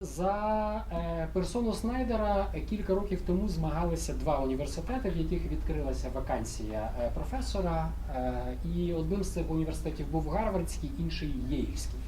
За е, персону Снайдера е, кілька років тому змагалися два університети, в яких відкрилася вакансія е, професора. І одним з цих університетів був Гарвардський, інший Єйльський.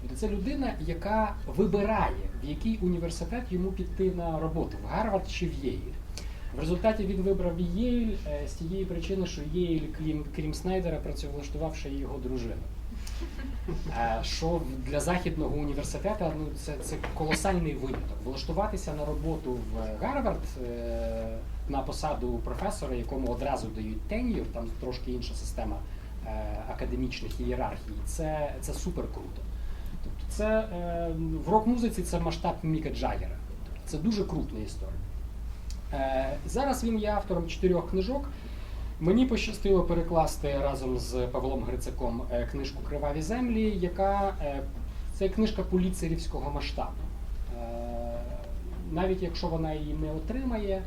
Тобто це людина, яка вибирає, в який університет йому піти на роботу в Гарвард чи в Єйль. В результаті він вибрав Єйль е, з тієї причини, що Єйль, крім, крім Снайдера, працевлаштував ще його дружину. Е, Що для західного університету ну, це, це колосальний виняток. Влаштуватися на роботу в Гарвард е, на посаду професора, якому одразу дають тенюр, там трошки інша система е, академічних ієрархій, це, це супер круто. Тобто це в рок-музиці це масштаб Міка Джаггера. Тобто це дуже крутна історія. Зараз він є автором чотирьох книжок. Мені пощастило перекласти разом з Павлом Грицаком е, книжку Криваві землі, яка е, це книжка поліцерівського масштабу. Е, Навіть якщо вона її не отримає,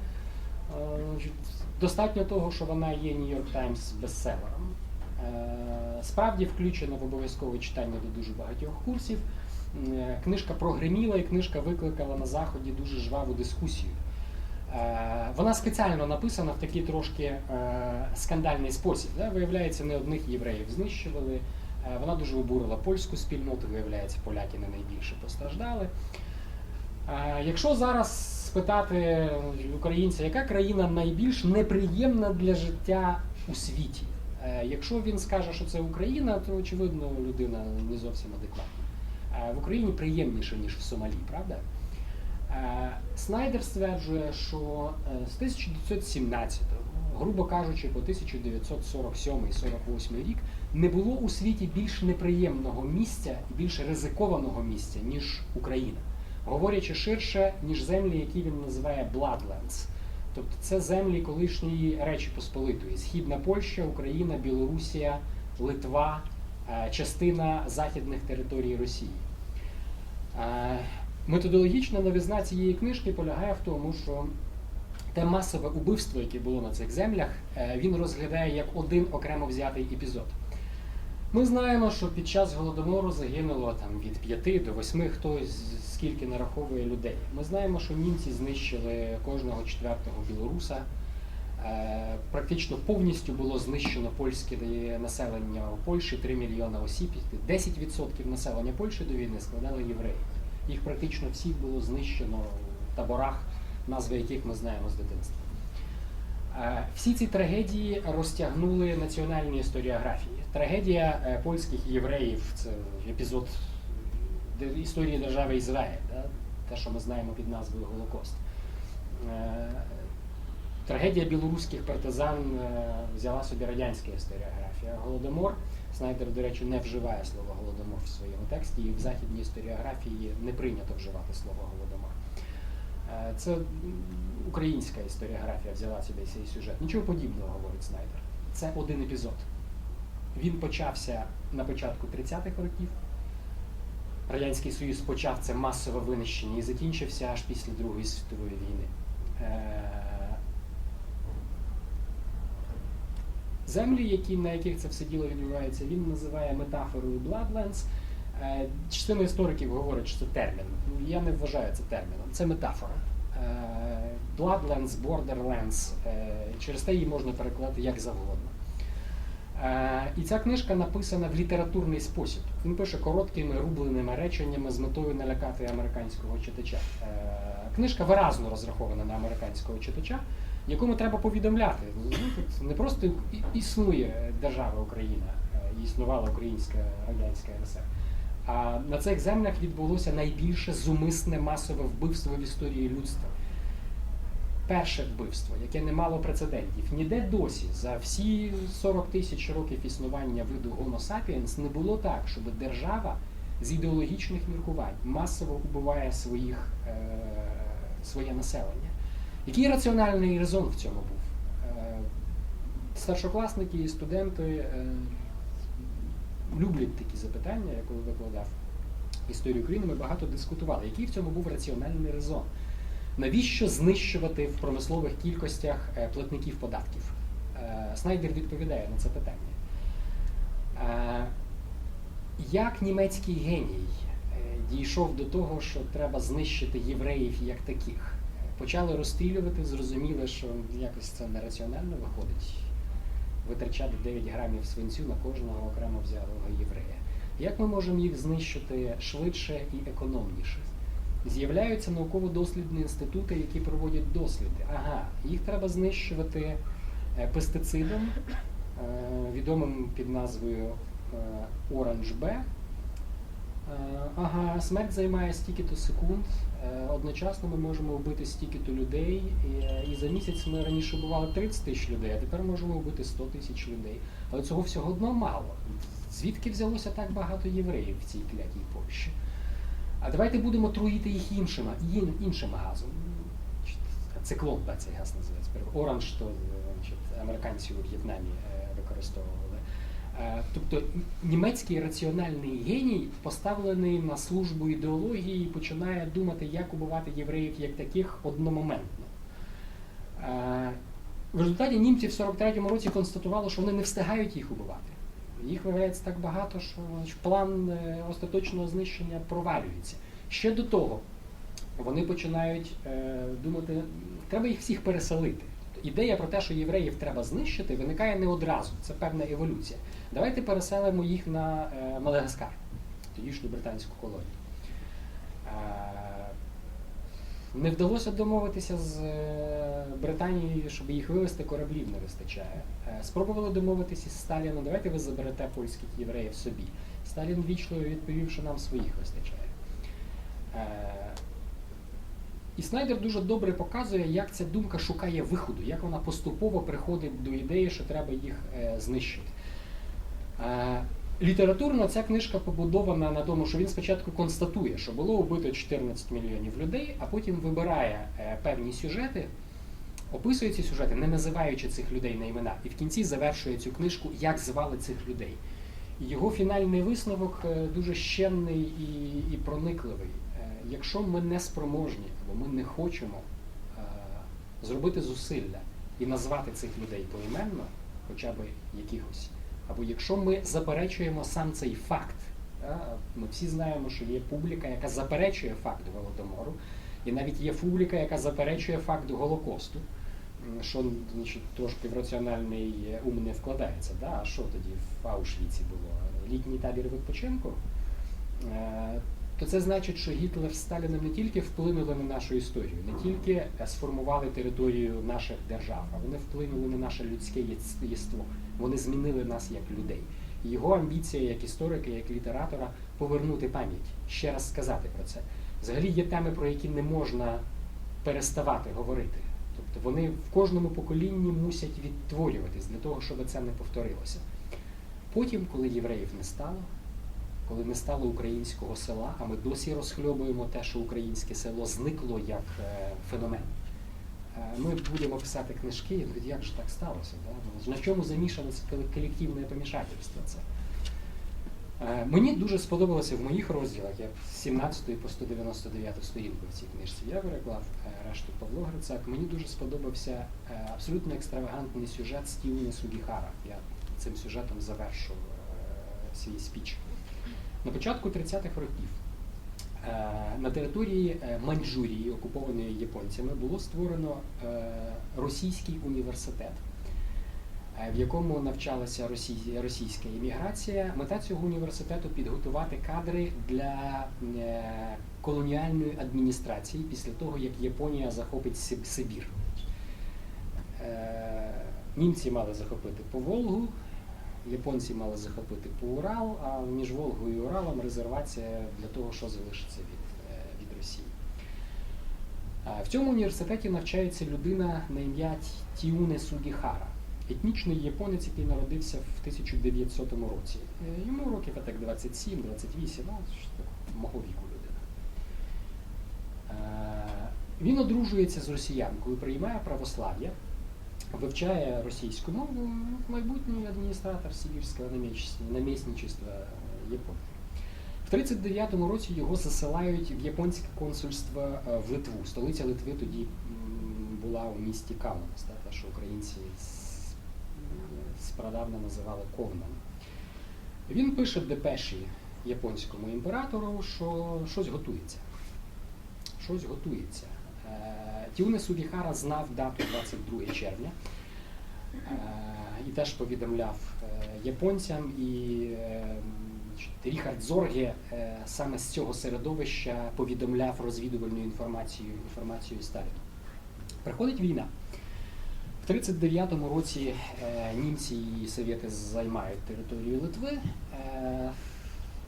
достатньо того, що вона є Нью-Йорк Таймс бестселером. Справді включена в обов'язкове читання до дуже багатьох курсів. Книжка прогреміла і книжка викликала на заході дуже жваву дискусію. Е, Вона спеціально написана в такий трошки е, скандальний спосіб. Виявляється, не одних євреїв знищували. Е, Вона дуже обурила польську спільноту, виявляється, поляки не найбільше постраждали. Якщо зараз спитати українця, яка країна найбільш неприємна для життя у світі? Якщо він скаже, що це Україна, то очевидно людина не зовсім адекватна. В Україні приємніше, ніж в Сомалі, правда? Е, Снайдер стверджує, що е, з 1917, грубо кажучи, по 1947-48 рік не було у світі більш неприємного місця і більш ризикованого місця, ніж Україна. Говорячи ширше, ніж землі, які він називає Bloodlands. Тобто це землі колишньої Речі Посполитої. Східна Польща, Україна, Білорусія, Литва, е, частина західних територій Росії. Методологічна новизна цієї книжки полягає в тому, що те масове убивство, яке було на цих землях, е, він розглядає як один окремо взятий епізод. Ми знаємо, що під час голодомору загинуло там від 5 до 8, хто скільки нараховує людей. Ми знаємо, що німці знищили кожного четвертого білоруса. Е, Практично повністю було знищено польське населення у Польщі 3 мільйони осіб. 10% населення Польщі до війни складали євреї. Їх практично всіх було знищено в таборах, назви яких ми знаємо з дитинства. Е, Всі ці трагедії розтягнули національні історіографії. Трагедія е, польських євреїв це епізод історії держави Ізраїль, да? те, що ми знаємо під назвою Голокост. Е, Трагедія білоруських партизан взяла собі радянська історіографія. Голодомор Снайдер, до речі, не вживає слово голодомор в своєму тексті, і в західній історіографії не прийнято вживати слово голодомор. Е, Це українська історіографія взяла собі цей сюжет. Нічого подібного, говорить Снайдер. Це один епізод. Він почався на початку 30-х років. Радянський Союз почав це масове винищення і закінчився аж після Другої світової війни. Е, Землі, які, на яких це все діло відбувається, він називає метафорою Bloodlands. Е, Частина істориків говорить, що це термін. Ну, Я не вважаю це терміном. Це метафора. Е, Bloodlands, Borderlands. е, Через те її можна перекладати як завгодно. І ця книжка написана в літературний спосіб. Він пише короткими рубленими реченнями з метою налякати американського читача. Книжка виразно розрахована на американського читача, якому треба повідомляти. Тут не просто існує держава Україна, е, існувала українська радянська РСР. А на цих землях відбулося найбільше зумисне масове вбивство в історії людства перше вбивство, яке не мало прецедентів. Ніде досі за всі 40 тисяч років існування виду Homo sapiens не було так, щоб держава з ідеологічних міркувань масово убиває своїх, е, своє населення. Який раціональний резон в цьому був? Е, старшокласники і студенти е, люблять такі запитання, я коли викладав історію України, ми багато дискутували. Який в цьому був раціональний резон? Навіщо знищувати в промислових кількостях е, платників податків? Снайдер відповідає на це питання. Як німецький геній, дійшов до того, що треба знищити євреїв як таких. Почали розстрілювати, зрозуміли, що якось це нераціонально виходить. Витрачати 9 грамів свинцю на кожного окремо взятого єврея. Як ми можемо їх знищити швидше і економніше? З'являються науково-дослідні інститути, які проводять досліди. Ага, їх треба знищувати е, пестицидом, е, відомим під назвою B. Е, Ага, смерть займає стільки-то секунд. е, Одночасно ми можемо вбити стільки-то людей. І, е, за місяць ми раніше вбивали 30 тисяч людей, а тепер можемо вбити 100 тисяч людей. Але цього всього одно мало. Звідки взялося так багато євреїв в цій клятій Польщі? А давайте будемо труїти їх іншим, іншим газом. Циклон Б цей газ називається. Оранж, е, значить, американці у В'єтнамі е, використовували. Е, Тобто німецький раціональний геній поставлений на службу ідеології починає думати, як убивати євреїв як таких одномоментно. Е, В результаті німці в 43-му році констатували, що вони не встигають їх убивати. Їх виявляється так багато, що план е, остаточного знищення провалюється. Ще до того вони починають думати, треба їх всіх переселити. Ідея про те, що євреїв треба знищити, виникає не одразу. Це певна еволюція. Давайте переселимо їх на е, Мадагаскар, тодішню британську колонію. Е, не вдалося домовитися з е, Британією, щоб їх вивезти, кораблів не вистачає. Спробували домовитися з Сталіном, давайте ви заберете польських євреїв собі. Сталін вічливо відповів, що нам своїх вистачає. І Снайдер дуже добре показує, як ця думка шукає виходу, як вона поступово приходить до ідеї, що треба їх е, знищити. Е, Літературно ця книжка побудована на тому, що він спочатку констатує, що було убито 14 мільйонів людей, а потім вибирає е, певні сюжети, описує ці сюжети, не називаючи цих людей на імена, і в кінці завершує цю книжку, як звали цих людей. Його фінальний висновок дуже щемний і, і проникливий. Е, Якщо ми не спроможні або ми не хочемо е, зробити зусилля і назвати цих людей поіменно, хоча б якихось, або якщо ми заперечуємо сам цей факт, ми всі знаємо, що є публіка, яка заперечує факт Голодомору, і навіть є публіка, яка заперечує факт Голокосту, що значить, трошки в раціональний е, ум не вкладається. Да? А що тоді в Аушвіці було? Літній табір відпочинку? То це значить, що Гітлер з Сталіном не тільки вплинули на нашу історію, не тільки е, сформували територію наших держав, а вони вплинули на наше людське єство. Вони змінили нас як людей. Його амбіція як історика, як літератора повернути пам'ять, ще раз сказати про це. Взагалі є теми, про які не можна переставати говорити. Тобто вони в кожному поколінні мусять відтворюватись для того, щоб це не повторилося. Потім, коли євреїв не стало, коли не стало українського села, а ми досі розхльобуємо те, що українське село зникло як е, феномен. Е, Ми будемо писати книжки, і як же так сталося? Да? На чому коле- колективне помішательство? Це? Е, Мені дуже сподобалося в моїх розділах, я з 17 по 199 сторінку в цій книжці я переклав решту Павло Грицак. Мені дуже сподобався абсолютно екстравагантний сюжет Стівена Сугіхара. Я цим сюжетом завершу свій спіч. На початку 30-х років е, на території е, Маньчжурії, окупованої японцями, було створено е, російський університет, в якому навчалася російська імміграція. Мета цього університету підготувати кадри для колоніальної адміністрації після того, як Японія захопить Сиб- Сибір. Німці мали захопити по Волгу, японці мали захопити по Урал, а між Волгою і Уралом резервація для того, що залишиться від, е, від Росії. В цьому університеті навчається людина на ім'я Тіуне Сугіхара, етнічний японець, який народився в 1900 році. Е, Йому років так 27-28, ну, мого віку людина. Е, Він одружується з росіянкою, приймає православ'я, вивчає російську мову, майбутній адміністратор Сибірського наміс- намісничества е, Японії. В 39-му році його засилають в японське консульство е, в Литву. Столиця Литви тоді була у місті Каунас, те, що українці спрадавна називали Ковном. Він пише депеші японському імператору, що щось готується. Щось готується. Е, Тюне Сугіхара знав дату 22 червня е, і теж повідомляв е, японцям. І е, Ріхард Зорге саме з цього середовища повідомляв розвідувальну інформацію, інформацію Сталіну. Приходить війна. В 39-му році німці і совєти займають територію Литви.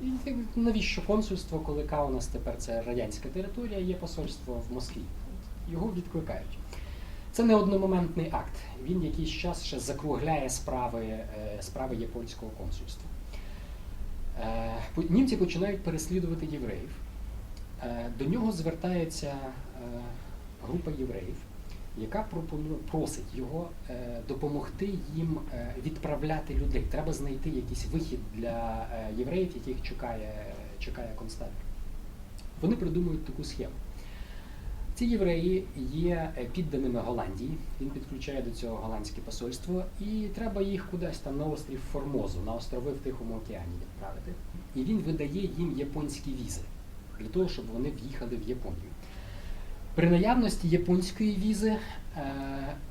І навіщо консульство, коли Каунас тепер це радянська територія, є посольство в Москві. Його відкликають. Це не одномоментний акт. Він якийсь час ще закругляє справи, е, справи японського консульства. Е, Німці починають переслідувати євреїв. Е, До нього звертається група євреїв, яка просить його допомогти їм відправляти людей. Треба знайти якийсь вихід для євреїв, яких чекає, чекає концтабір. Вони придумують таку схему. Ці євреї є е, підданими Голландії. Він підключає до цього голландське посольство, і треба їх кудись там на острів Формозу, на острови в Тихому океані відправити. І він видає їм японські візи для того, щоб вони в'їхали в Японію. При наявності японської візи е,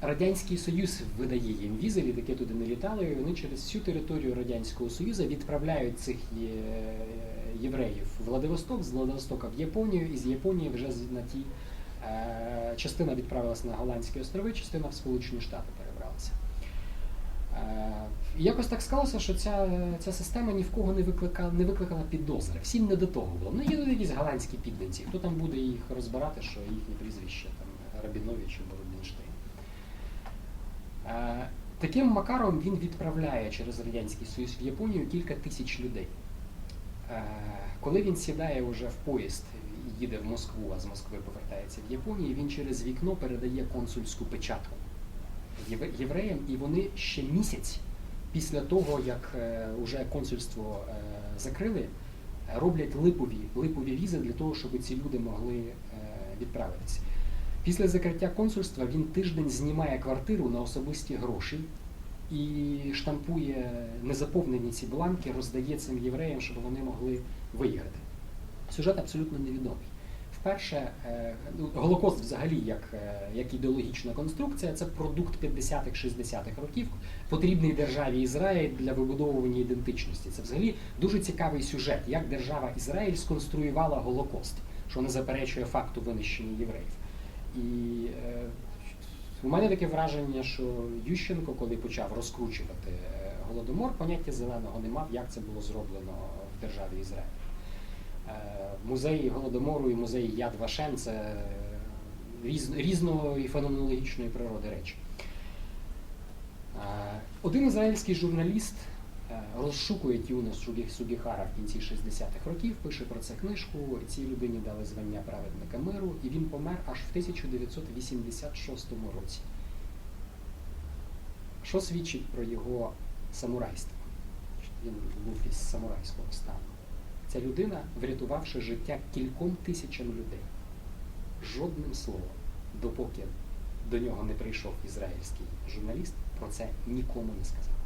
Радянський Союз видає їм візи, літаки туди не літали, і вони через всю територію Радянського Союзу відправляють цих євреїв в Владивосток, з Владивостока в Японію, і з Японії вже на ті е, частина відправилася на Голландські острови, частина в Сполучені Штати перебралася. Е, Якось так склалося, що ця, ця система ні в кого не викликала, не викликала підозри. Всім не до того було. Ну, є якісь голландські підданці. Хто там буде їх розбирати, що їхнє прізвище там Рабінович або Рубінштейн. Е, Таким макаром він відправляє через Радянський Союз в Японію кілька тисяч людей. Е, Коли він сідає вже в поїзд їде в Москву, а з Москви повертається в Японію, він через вікно передає консульську печатку євреям, і вони ще місяць після того, як е, уже консульство е, закрили, роблять липові, липові візи для того, щоб ці люди могли е, відправитися. Після закриття консульства він тиждень знімає квартиру на особисті гроші і штампує незаповнені ці бланки, роздає цим євреям, щоб вони могли виїхати. Сюжет абсолютно невідомий. Вперше, е, ну, Голокост взагалі як, е, як ідеологічна конструкція, це продукт 50-х, 60-х років, потрібний державі Ізраїль для вибудовування ідентичності. Це взагалі дуже цікавий сюжет, як держава Ізраїль сконструювала Голокост, що не заперечує факту винищення євреїв. І е, у мене таке враження, що Ющенко, коли почав розкручувати е, голодомор, поняття зеленого не мав, як це було зроблено в державі Ізраїль. Е, Музей голодомору і музей Яд Вашем це різ, різної феноменологічної природи речі. Е, Один ізраїльський журналіст е, розшукує Тюна Сугі- Сугіхара в кінці 60-х років, пише про це книжку. Цій людині дали звання праведника миру, і він помер аж в 1986 році. Що свідчить про його самурайство? Він був із самурайського стану. Ця людина, врятувавши життя кільком тисячам людей, жодним словом, допоки до нього не прийшов ізраїльський журналіст, про це нікому не сказав.